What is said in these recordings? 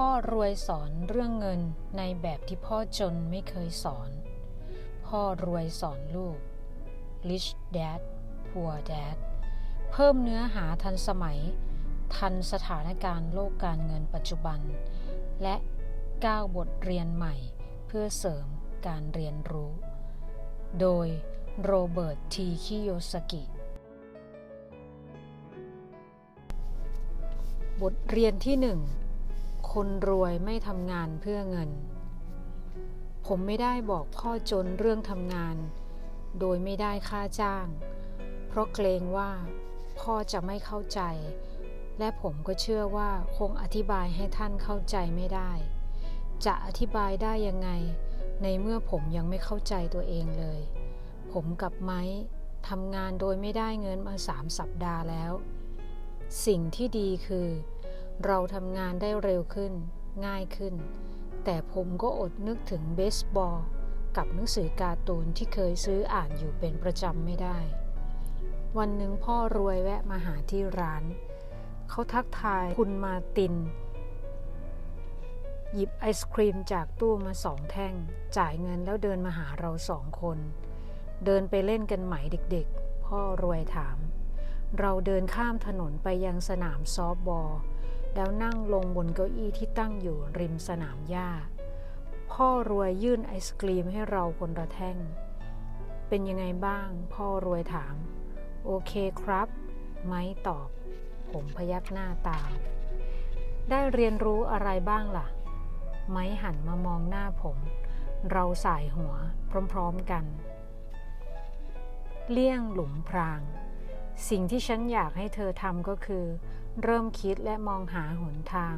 พ่อรวยสอนเรื่องเงินในแบบที่พ่อจนไม่เคยสอน พ่อรวยสอนลูก rich dad poor dad เพิ่มเนื้อหาทันสมัย ทันสถานการณ์โลกการเงินปัจจุบัน และก้าวบทเรียนใหม่เพื่อเสริมการเรียนรู้ โดยโรเบิร์ตทีคิโยสกิ บทเรียนที่หนึ่ง คนรวยไม่ทำงานเพื่อเงิน ผมไม่ได้บอกพ่อจนเรื่องทำงาน โดยไม่ได้ค่าจ้าง เพราะเกรงว่าพ่อจะไม่เข้าใจ และผมก็เชื่อว่าคงอธิบายให้ท่านเข้าใจไม่ได้ จะอธิบายได้ยังไง ในเมื่อผมยังไม่เข้าใจตัวเองเลย ผมกับไม้ทำงานโดยไม่ได้เงินมาสามสัปดาห์แล้ว สิ่งที่ดีคือ เราทำงานได้เร็วขึ้น ง่ายขึ้น แต่ผมก็อดนึกถึงเบสบอล กับหนังสือการ์ตูนที่เคยซื้ออ่านอยู่เป็นประจำไม่ได้ วันหนึ่งพ่อรวยแวะมาหาที่ร้าน เขาทักทายคุณมาติน หยิบไอศครีมจากตู้มาสองแท่ง จ่ายเงินแล้วเดินมาหาเราสองคน เดินไปเล่นกันไหมเด็กๆ พ่อรวยถาม เราเดินข้ามถนนไปยังสนามซอฟบอล แล้วนั่งลงบนเก้าอี้ที่ตั้งอยู่ริมสนามหญ้า พ่อรวยยื่นไอศกรีมให้เราคนละแท่ง เป็นยังไงบ้าง พ่อรวยถาม โอเคครับ ไม้ตอบ ผมพยักหน้าตาม ได้เรียนรู้อะไรบ้างล่ะ ไม้หันมามองหน้าผม เราสายหัวพร้อมๆกัน เลี่ยงหลุมพราง สิ่งที่ฉันอยากให้เธอทำก็คือ เริ่มคิดและมองหาหนทาง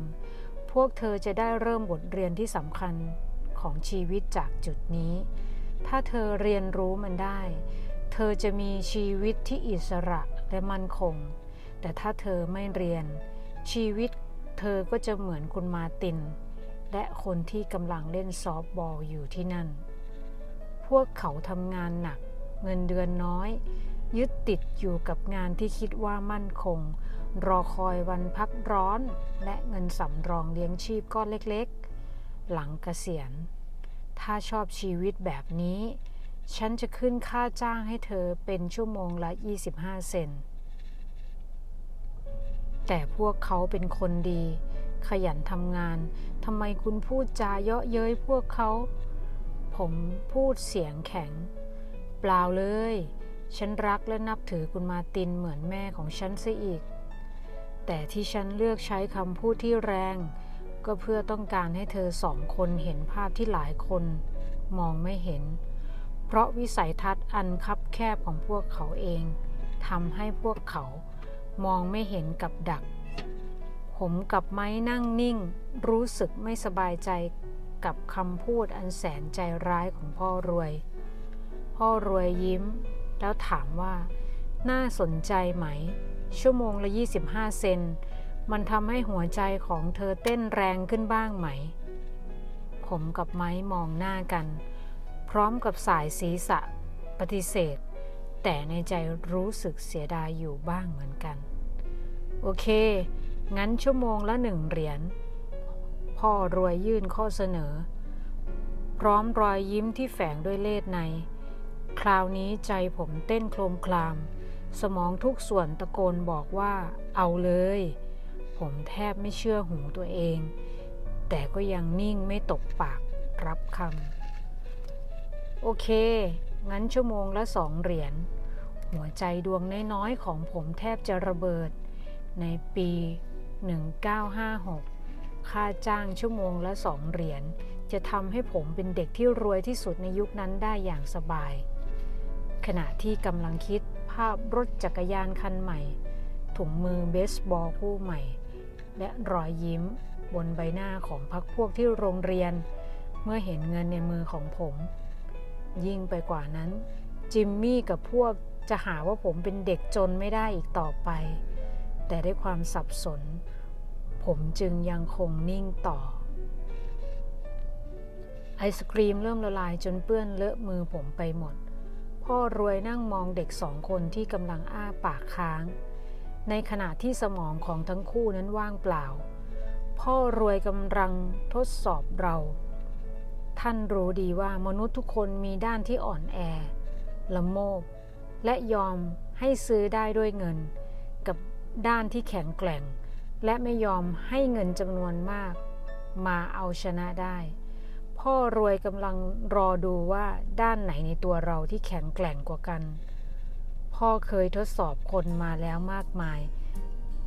พวกเธอจะได้เริ่มบทเรียนที่สำคัญของชีวิตจากจุดนี้ ถ้าเธอเรียนรู้มันได้ เธอจะมีชีวิตที่อิสระและมั่นคง แต่ถ้าเธอไม่เรียน ชีวิตเธอก็จะเหมือนคุณมาติน และคนที่กำลังเล่นซอฟบอลอยู่ที่นั่น พวกเขาทำงานหนัก เงินเดือนน้อย ยึดติดอยู่กับงานที่คิดว่ามั่นคง รอคอยวันพักร้อน และเงินสำรองเลี้ยงชีพก้อนเล็กๆ หลังเกษียณ ถ้าชอบชีวิตแบบนี้ ฉันจะขึ้นค่าจ้างให้เธอเป็นชั่วโมงละ 25 เซนแต่พวกเขาเป็นคนดี ขยันทำงานทำไมคุณพูดจาเยาะเย้ยพวกเขา ผมพูดเสียงแข็ง เปล่าเลย ฉันรักและนับถือคุณมาตินเหมือนแม่ของฉันซะอีก แต่ที่ฉันเลือกใช้คำพูดที่แรง ก็เพื่อต้องการให้เธอสองคนเห็นภาพที่หลายคน มองไม่เห็น เพราะวิสัยทัศน์อันคับแคบของพวกเขาเองทำให้พวกเขามองไม่เห็นกับดัก ผมกับไม้นั่งนิ่ง รู้สึกไม่สบายใจกับคำพูดอันแสนใจร้ายของพ่อรวย พ่อรวยยิ้ม แล้วถามว่า น่าสนใจไหม ชั่วโมงละ 25 เซน มันทำให้หัวใจของเธอเต้นแรงขึ้นบ้างไหม ผมกับไม้มองหน้ากัน พร้อมกับสายศีรษะ ปฏิเสธ แต่ในใจรู้สึกเสียดายอยู่บ้างเหมือนกัน โอเค งั้นชั่วโมงละหนึ่งเหรียญ พ่อรวยยื่นข้อเสนอ พร้อมรอยยิ้มที่แฝงด้วยเล่ห์ใน คราวนี้ใจผมเต้นโครมคลาม สมองทุกส่วนตะโกนบอกว่า เอาเลย ผมแทบไม่เชื่อหูตัวเอง แต่ก็ยังนิ่งไม่ตกปากรับคำ โอเค งั้นชั่วโมงละสองเหรียญ หัวใจดวงน้อยๆของผมแทบจะระเบิด ในปี 1956 ค่าจ้างชั่วโมงละสองเหรียญจะทำให้ผมเป็นเด็กที่รวยที่สุดในยุคนั้นได้อย่างสบาย ขณะที่กำลังคิดภาพรถจักรยานคันใหม่ ถุงมือเบสบอลคู่ใหม่ และรอยยิ้มบนใบหน้าของพักพวกที่โรงเรียน เมื่อเห็นเงินในมือของผม ยิ่งไปกว่านั้น จิมมี่กับพวกจะหาว่าผมเป็นเด็กจนไม่ได้อีกต่อไป แต่ด้วยความสับสน ผมจึงยังคงนิ่งต่อ ไอศครีมเริ่มละลายจนเปื้อนเลอะมือผมไปหมด พ่อรวยนั่งมองเด็กสองคนที่กำลังอ้าปากค้าง ในขณะที่สมองของทั้งคู่นั้นว่างเปล่า พ่อรวยกำลังทดสอบเรา ท่านรู้ดีว่ามนุษย์ทุกคนมีด้านที่อ่อนแอ ละโมบ และยอมให้ซื้อได้ด้วยเงิน กับด้านที่แข็งแกร่ง และไม่ยอมให้เงินจำนวนมาก มาเอาชนะได้ พ่อรวยกำลังรอดูว่าด้านไหนในตัวเราที่แข็งแกร่งกว่ากัน พ่อเคยทดสอบคนมาแล้วมากมาย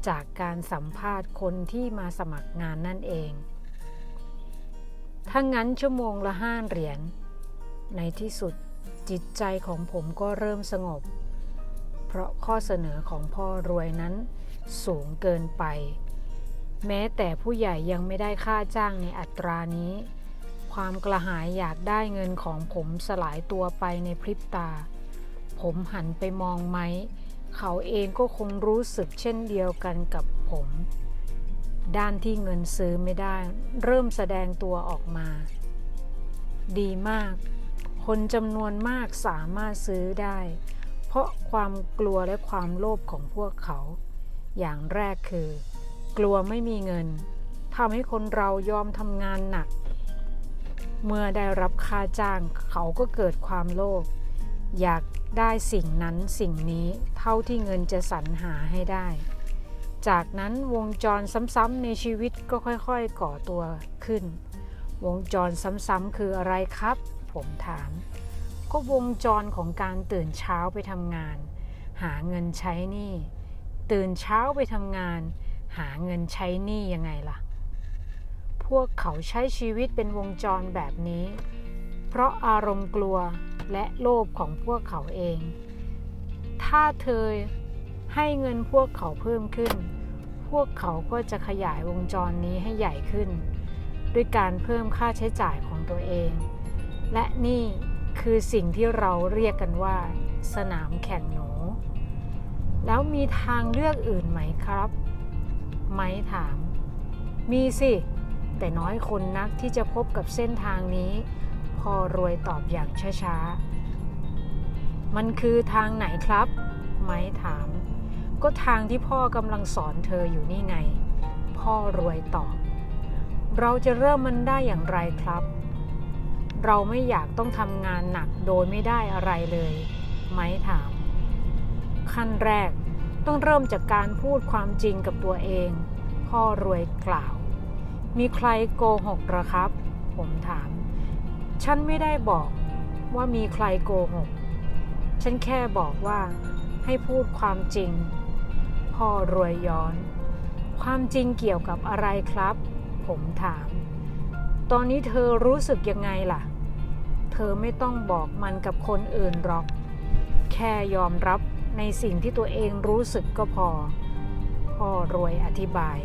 จากการสัมภาษณ์คนที่มาสมัครงานนั่นเอง ถ้างั้นชั่วโมงละห้าเหรียญ ในที่สุดจิตใจของผมก็เริ่มสงบ เพราะข้อเสนอของพ่อรวยนั้นสูงเกินไป แม้แต่ผู้ใหญ่ยังไม่ได้ค่าจ้างในอัตรานี้ ความกระหายอยากได้เงินของผมสลายตัวไปในพริบตา ผมหันไปมองไหมเขาเองก็คงรู้สึกเช่นเดียวกันกับผม ด้านที่เงินซื้อไม่ได้ เริ่มแสดงตัวออกมา ดีมาก คนจำนวนมากสามารถซื้อได้ เพราะความกลัวและความโลภของพวกเขา อย่างแรกคือ กลัวไม่มีเงินทำให้คนเรายอมทำงานหนัก เมื่อได้รับค่าจ้างเขาก็เกิดความโลภอยากได้สิ่งนั้นสิ่งนี้เท่าที่เงินจะสรรหาให้ได้ จากนั้นวงจรซ้ำๆในชีวิตก็ค่อยๆก่อตัวขึ้น วงจรซ้ำๆคืออะไรครับ ผมถาม ก็วงจรของการตื่นเช้าไปทำงาน หาเงินใช้หนี้ตื่นเช้าไปทำงาน หาเงินใช้หนี้ยังไงล่ะ พวกเขาใช้ชีวิตเป็นวงจรแบบนี้ เพราะอารมณ์กลัวและโลภของพวกเขาเอง ถ้าเธอให้เงินพวกเขาเพิ่มขึ้น พวกเขาก็จะขยายวงจรนี้ให้ใหญ่ขึ้น ด้วยการเพิ่มค่าใช้จ่ายของตัวเอง และนี่คือสิ่งที่เราเรียกกันว่า สนามแข่งหนู แล้วมีทางเลือกอื่นไหมครับ ไม้ถาม มีสิ แต่น้อยคนนักที่จะพบกับเส้นทางนี้ พอรวยตอบอย่างช้าๆ มันคือทางไหนครับ ไม้ถาม ก็ทางที่พ่อกำลังสอนเธออยู่นี่ไง พ่อรวยตอบ เราจะเริ่มมันได้อย่างไรครับ เราไม่อยากต้องทำงานหนักโดยไม่ได้อะไรเลย ไม้ถาม ขั้นแรกต้องเริ่มจากการพูดความจริงกับตัวเอง พ่อรวยกล่าว มีใครโกหกหรอครับ ผมถาม ฉันไม่ได้บอกว่ามีใครโกหก ฉันแค่บอกว่าให้พูดความจริง พ่อรวยย้อน ความจริงเกี่ยวกับอะไรครับ ผมถาม ตอนนี้เธอรู้สึกยังไงล่ะ เธอไม่ต้องบอกมันกับคนอื่นหรอก แค่ยอมรับในสิ่งที่ตัวเองรู้สึกก็พอ พ่อรวยอธิบาย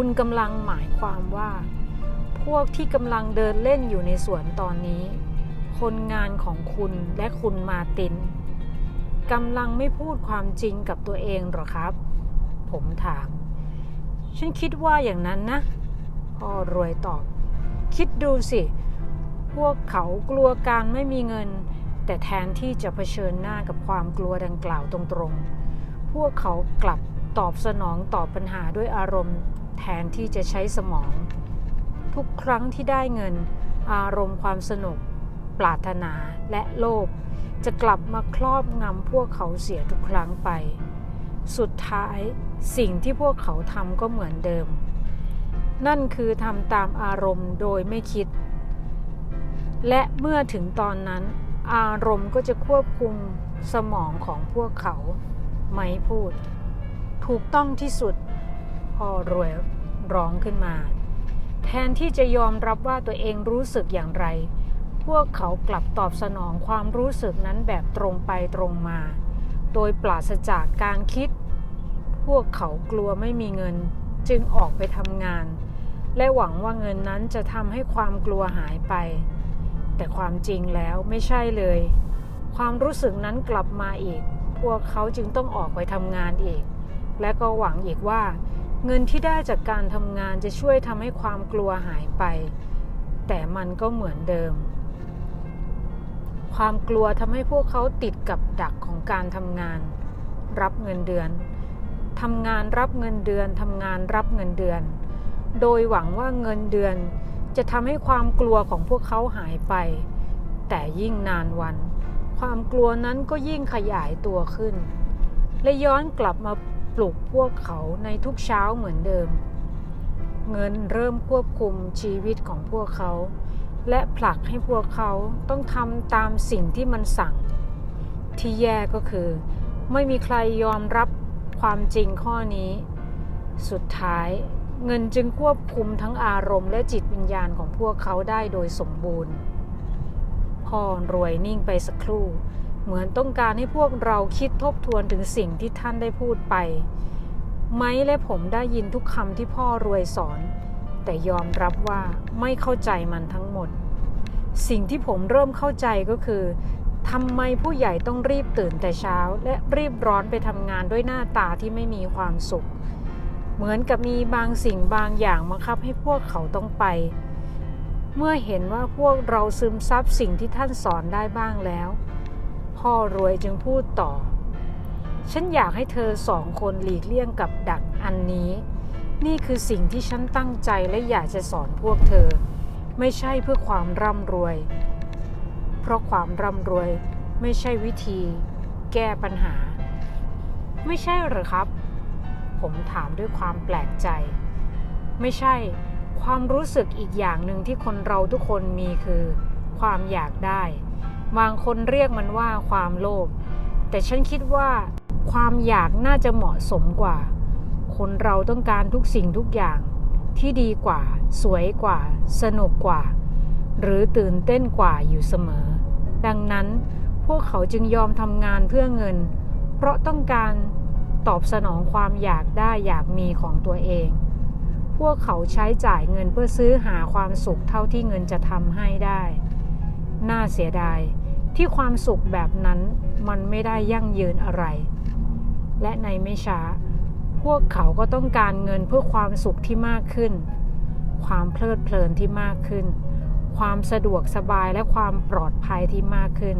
คุณกำลังหมายความว่า พวกที่กำลังเดินเล่นอยู่ในสวนตอนนี้ คนงานของคุณและคุณมาตินกำลังไม่พูดความจริงกับตัวเองหรอครับ ผมถาม ฉันคิดว่าอย่างนั้นนะพ่อรวยตอบ คิดดูสิ พวกเขากลัวการไม่มีเงิน แต่แทนที่จะเผชิญหน้ากับความกลัวดังกล่าวตรงๆ พวกเขากลับตอบสนองต่อปัญหาด้วยอารมณ์ แทนที่จะใช้สมอง ทุกครั้งที่ได้เงิน อารมณ์ความสนุก ปรารถนาและโลภจะกลับมาครอบงำพวกเขาเสียทุกครั้งไป สุดท้ายสิ่งที่พวกเขาทำก็เหมือนเดิม นั่นคือทำตามอารมณ์โดยไม่คิด และเมื่อถึงตอนนั้น อารมณ์ก็จะควบคุมสมองของพวกเขา ไม่พูด ถูกต้องที่สุด พอรวยร้องขึ้นมา แทนที่จะยอมรับว่าตัวเองรู้สึกอย่างไร พวกเขากลับตอบสนองความรู้สึกนั้นแบบตรงไปตรงมา โดยปราศจากการคิด พวกเขากลัวไม่มีเงินจึงออกไปทำงาน และหวังว่าเงินนั้นจะทำให้ความกลัวหายไป แต่ความจริงแล้วไม่ใช่เลย ความรู้สึกนั้นกลับมาอีก พวกเขาจึงต้องออกไปทำงานอีก และก็หวังอีกว่า เงินที่ได้จากการทำงานจะช่วยทำให้ความกลัวหายไป แต่มันก็เหมือนเดิม ความกลัวทำให้พวกเขาติดกับดักของการทำงาน รับเงินเดือนทำงานรับเงินเดือนทำงานรับเงินเดือน โดยหวังว่าเงินเดือนจะทำให้ความกลัวของพวกเขาหายไป แต่ยิ่งนานวัน ความกลัวนั้นก็ยิ่งขยายตัวขึ้น และย้อนกลับมา ปลุกพวกเขาในทุกเช้าเหมือนเดิม เงินเริ่มควบคุมชีวิตของพวกเขา และผลักให้พวกเขาต้องทำตามสิ่งที่มันสั่ง ที่แย่ก็คือ ไม่มีใครยอมรับความจริงข้อนี้ สุดท้ายเงินจึงควบคุมทั้งอารมณ์และจิตวิญญาณของพวกเขาได้โดยสมบูรณ์พ่อรวยนิ่งไปสักครู่ เหมือนต้องการให้พวกเราคิดทบทวนถึงสิ่งที่ท่านได้พูดไป ไม้และผมได้ยินทุกคำที่พ่อรวยสอน แต่ยอมรับว่าไม่เข้าใจมันทั้งหมด สิ่งที่ผมเริ่มเข้าใจก็คือทำไมผู้ใหญ่ต้องรีบตื่นแต่เช้า และรีบร้อนไปทำงานด้วยหน้าตาที่ไม่มีความสุข เหมือนกับมีบางสิ่งบางอย่างบังคับให้พวกเขาต้องไป เมื่อเห็นว่าพวกเราซึมซับสิ่งที่ท่านสอนได้บ้างแล้ว พ่อรวยจึงพูดต่อ ฉันอยากให้เธอสองคนหลีกเลี่ยงกับดักอันนี้ นี่คือสิ่งที่ฉันตั้งใจและอยากจะสอนพวกเธอ ไม่ใช่เพื่อความร่ำรวย เพราะความร่ำรวยไม่ใช่วิธี แก้ปัญหา ไม่ใช่หรือครับ ผมถามด้วยความแปลกใจ ไม่ใช่ความรู้สึกอีกอย่างหนึ่งที่คนเราทุกคนมีคือ ความอยากได้ บางคนเรียกมันว่าความโลภแต่ฉันคิดว่าความอยากน่าจะเหมาะสมกว่า คนเราต้องการทุกสิ่งทุกอย่างที่ดีกว่า สวยกว่า สนุกกว่า หรือตื่นเต้นกว่าอยู่เสมอ ดังนั้นพวกเขาจึงยอมทำงานเพื่อเงิน เพราะต้องการตอบสนองความอยากได้อยากมีของตัวเอง พวกเขาใช้จ่ายเงินเพื่อซื้อหาความสุขเท่าที่เงินจะทำให้ได้ น่าเสียดายที่ความสุขแบบนั้นมันไม่ได้ยั่งยืนอะไร และในไม่ช้า พวกเขาก็ต้องการเงินเพื่อความสุขที่มากขึ้น ความเพลิดเพลินที่มากขึ้น ความสะดวกสบายและความปลอดภัยที่มากขึ้น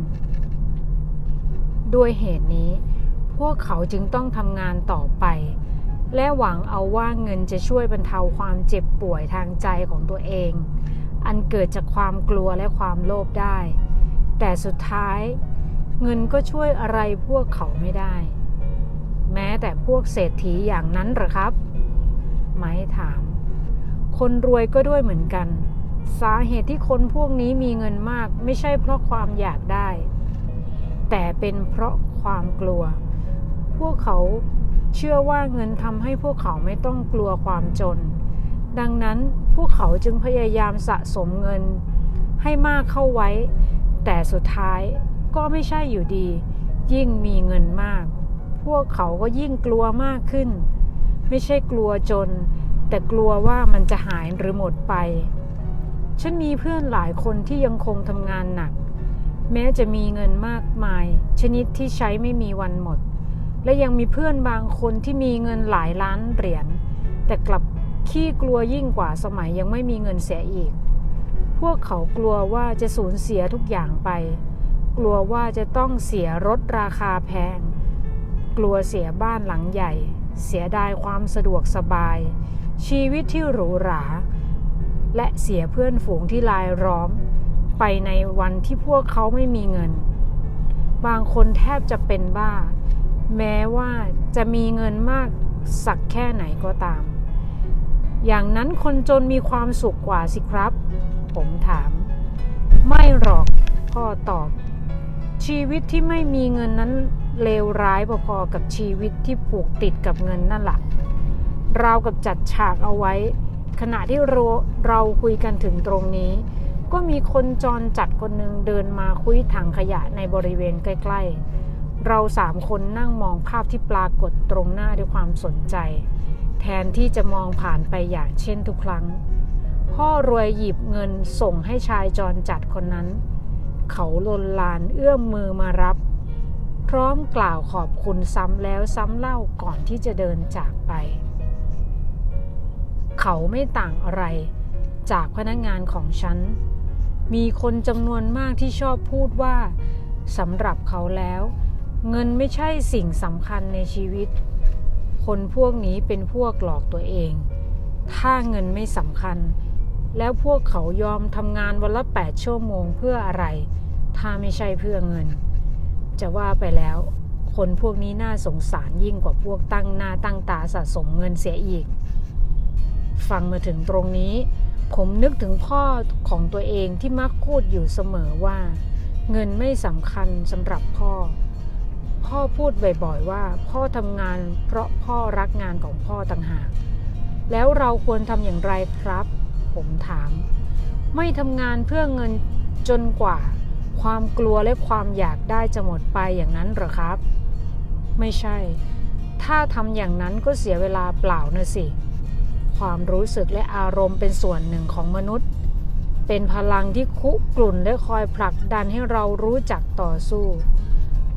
ด้วยเหตุนี้ พวกเขาจึงต้องทำงานต่อไป และหวังเอาว่าเงินจะช่วยบรรเทาความเจ็บป่วยทางใจของตัวเอง อันเกิดจากความกลัวและความโลภได้ แต่สุดท้ายเงินก็ช่วยอะไรพวกเขาไม่ได้ แม้แต่พวกเศรษฐีอย่างนั้นหรอครับ ไม้ถาม คนรวยก็ด้วยเหมือนกัน สาเหตุที่คนพวกนี้มีเงินมากไม่ใช่เพราะความอยากได้ แต่เป็นเพราะความกลัว พวกเขาเชื่อว่าเงินทำให้พวกเขาไม่ต้องกลัวความจน ดังนั้นพวกเขาจึงพยายามสะสมเงินให้มากเข้าไว้ แต่สุดท้ายก็ไม่ใช่อยู่ดี ยิ่งมีเงินมาก พวกเขาก็ยิ่งกลัวมากขึ้น ไม่ใช่กลัวจน แต่กลัวว่ามันจะหายหรือหมดไป ฉันมีเพื่อนหลายคนที่ยังคงทำงานหนัก แม้จะมีเงินมากมาย ชนิดที่ใช้ไม่มีวันหมด และยังมีเพื่อนบางคนที่มีเงินหลายล้านเหรียญแต่กลับ ขี้กลัวยิ่งกว่าสมัยยังไม่มีเงินเสียอีก พวกเขากลัวว่าจะสูญเสียทุกอย่างไป กลัวว่าจะต้องเสียรถราคาแพง กลัวเสียบ้านหลังใหญ่ เสียดายความสะดวกสบาย ชีวิตที่หรูหรา และเสียเพื่อนฝูงที่ลายล้อม ไปในวันที่พวกเขาไม่มีเงิน บางคนแทบจะเป็นบ้า แม้ว่าจะมีเงินมากสักแค่ไหนก็ตาม อย่างนั้นคนจนมีความสุขกว่าสิครับ ผมถาม ไม่หรอก พ่อตอบ ชีวิตที่ไม่มีเงินนั้นเลวร้ายพอๆกับชีวิตที่ผูกติดกับเงินนั่นแหละเรากับจัดฉากเอาไว้ ขณะที่เราเราคุยกันถึงตรงนี้ ก็มีคนจรจัดคนหนึ่งเดินมาคุยถังขยะในบริเวณใกล้ ๆ เราสามคนนั่งมองภาพที่ปรากฏตรงหน้าด้วยความสนใจ แทนที่จะมองผ่านไปอย่างเช่นทุกครั้ง พ่อรวยหยิบเงินส่งให้ชายจรจัดคนนั้น เขาลนลานเอื้อมมือมารับ พร้อมกล่าวขอบคุณซ้ำแล้วซ้ำเล่าก่อนที่จะเดินจากไป เขาไม่ต่างอะไรจากพนักงานของฉัน มีคนจำนวนมากที่ชอบพูดว่าสำหรับเขาแล้ว เงินไม่ใช่สิ่งสำคัญในชีวิต คนพวกนี้เป็นพวกหลอกตัวเอง ถ้าเงินไม่สำคัญ แล้วพวกเขายอมทำงานวันละ 8 ชั่วโมงเพื่ออะไร ถ้าไม่ใช่เพื่อเงิน จะว่าไปแล้ว คนพวกนี้น่าสงสารยิ่งกว่าพวกตั้งหน้าตั้งตาสะสมเงินเสียอีก ฟังมาถึงตรงนี้ ผมนึกถึงพ่อของตัวเองที่มักพูดอยู่เสมอว่า เงินไม่สำคัญสำหรับพ่อ พ่อพูดบ่อยๆว่า พ่อทำงานเพราะพ่อรักงานของพ่อต่างหาก แล้วเราควรทำอย่างไรครับ ผมถาม ไม่ทำงานเพื่อเงินจนกว่า ความกลัวและความอยากได้จะหมดไปอย่างนั้นหรอครับ ไม่ใช่ ถ้าทำอย่างนั้นก็เสียเวลาเปล่านะสิ ความรู้สึกและอารมณ์เป็นส่วนหนึ่งของมนุษย์ เป็นพลังที่คุกรุ่นและคอยผลักดันให้เรารู้จักต่อสู้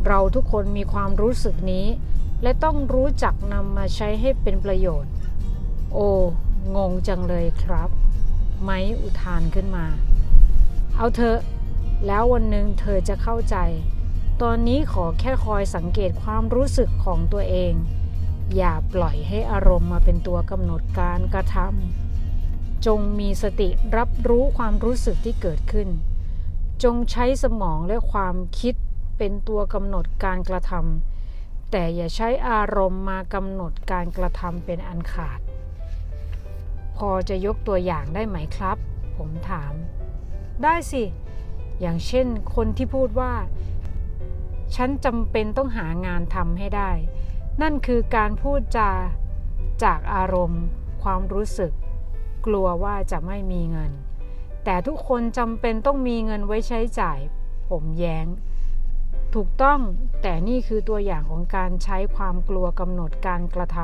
เราทุกคนมีความรู้สึกนี้ และต้องรู้จักนำมาใช้ให้เป็นประโยชน์ โอ้งงจังเลยครับ ไม้อุทานขึ้นมา เอาเถอะ แล้ววันหนึ่งเธอจะเข้าใจ ตอนนี้ขอแค่คอยสังเกตความรู้สึกของตัวเอง อย่าปล่อยให้อารมณ์มาเป็นตัวกำหนดการกระทำจงมีสติรับรู้ความรู้สึกที่เกิดขึ้น จงใช้สมองและความคิด เป็นตัวกำหนดการกระทำแต่อย่าใช้อารมณ์มากำหนดการกระทำเป็นอันขาด พอจะยกตัวอย่างได้ไหมครับ ผมถาม ได้สิ อย่างเช่นคนที่พูดว่า ฉันจำเป็นต้องหางานทำให้ได้ นั่นคือการพูดจาจากอารมณ์ ความรู้สึก กลัวว่าจะไม่มีเงิน แต่ทุกคนจำเป็นต้องมีเงินไว้ใช้จ่าย ผมแย้ง ถูกต้องแต่นี่คือตัวอย่างของการใช้ความกลัวกำหนดการกระท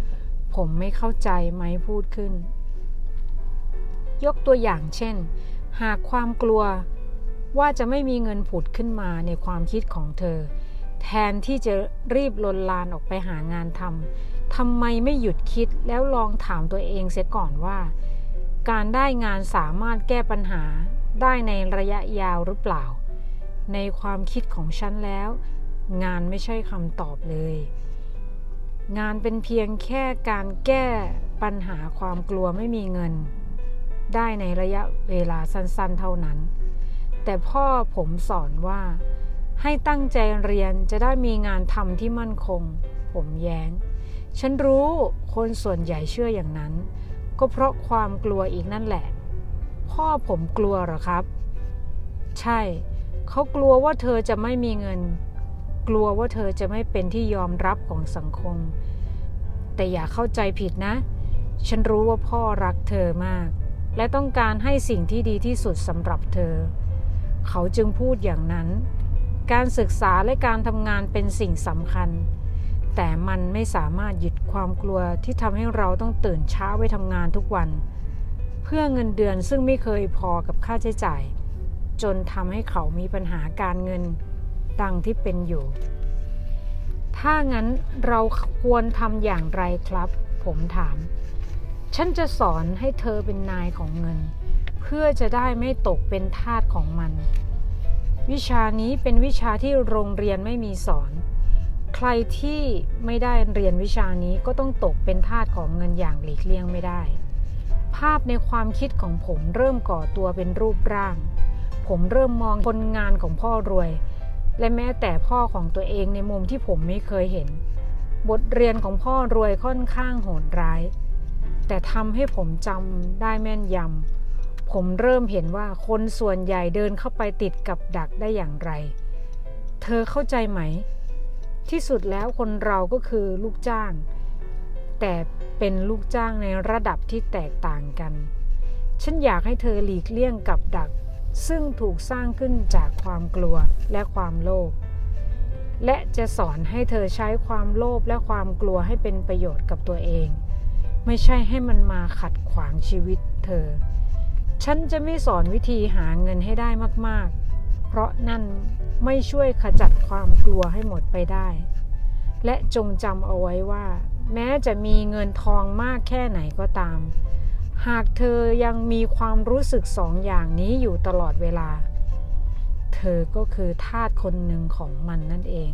ำผมไม่เข้าใจไหมพูดขึ้น ยกตัวอย่างเช่น หากความกลัวว่าจะไม่มีเงินผุดขึ้นมาในความคิดของเธอ แทนที่จะรีบลนลานออกไปหางานทำทำไมไม่หยุดคิดแล้วลองถามตัวเองเสียก่อนว่า การได้งานสามารถแก้ปัญหาได้ในระยะยาวหรือเปล่า ในความคิดของฉันแล้ว งานไม่ใช่คำตอบเลย งานเป็นเพียงแค่การแก้ปัญหาความกลัวไม่มีเงิน ได้ในระยะเวลาสั้นๆเท่านั้น แต่พ่อผมสอนว่าให้ตั้งใจเรียนจะได้มีงานทำที่มั่นคง ผมแย้ง ฉันรู้คนส่วนใหญ่เชื่ออย่างนั้น ก็เพราะความกลัวอีกนั่นแหละ พ่อผมกลัวเหรอครับ ใช่ เขากลัวว่าเธอจะไม่มีเงิน กลัวว่าเธอจะไม่เป็นที่ยอมรับของสังคม แต่อย่าเข้าใจผิดนะ ฉันรู้ว่าพ่อรักเธอมาก และต้องการให้สิ่งที่ดีที่สุดสำหรับเธอ เขาจึงพูดอย่างนั้น การศึกษาและการทำงานเป็นสิ่งสำคัญ แต่มันไม่สามารถหยุดความกลัวที่ทำให้เราต้องตื่นเช้าไปทำงานทุกวัน เพื่อเงินเดือนซึ่งไม่เคยพอกับค่าใช้จ่าย จนทำให้เขามีปัญหาการเงินดังที่เป็นอยู่ ถ้างั้นเราควรทำอย่างไรครับ ผมถาม ฉันจะสอนให้เธอเป็นนายของเงิน เพื่อจะได้ไม่ตกเป็นทาสของมัน วิชานี้เป็นวิชาที่โรงเรียนไม่มีสอน ใครที่ไม่ได้เรียนวิชานี้ก็ต้องตกเป็นทาสของเงินอย่างหลีกเลี่ยงไม่ได้ ภาพในความคิดของผมเริ่มก่อตัวเป็นรูปร่าง ผมเริ่มมองคนงานของพ่อรวย และแม้แต่พ่อของตัวเองในมุมที่ผมไม่เคยเห็น บทเรียนของพ่อรวยค่อนข้างโหดร้าย แต่ทำให้ผมจำได้แม่นยำผมเริ่มเห็นว่าคนส่วนใหญ่เดินเข้าไปติดกับดักได้อย่างไร เธอเข้าใจไหม ที่สุดแล้วคนเราก็คือลูกจ้าง แต่เป็นลูกจ้างในระดับที่แตกต่างกัน ฉันอยากให้เธอหลีกเลี่ยงกับดัก ซึ่งถูกสร้างขึ้นจากความกลัวและความโลภและจะสอนให้เธอใช้ความโลภและความกลัวให้เป็นประโยชน์กับตัวเอง ไม่ใช่ให้มันมาขัดขวางชีวิตเธอ ฉันจะไม่สอนวิธีหาเงินให้ได้มากๆ เพราะนั่นไม่ช่วยขจัดความกลัวให้หมดไปได้ และจงจำเอาไว้ว่า แม้จะมีเงินทองมากแค่ไหนก็ตาม หากเธอยังมีความรู้สึกสองอย่างนี้อยู่ตลอดเวลา เธอก็คือทาสคนหนึ่งของมันนั่นเอง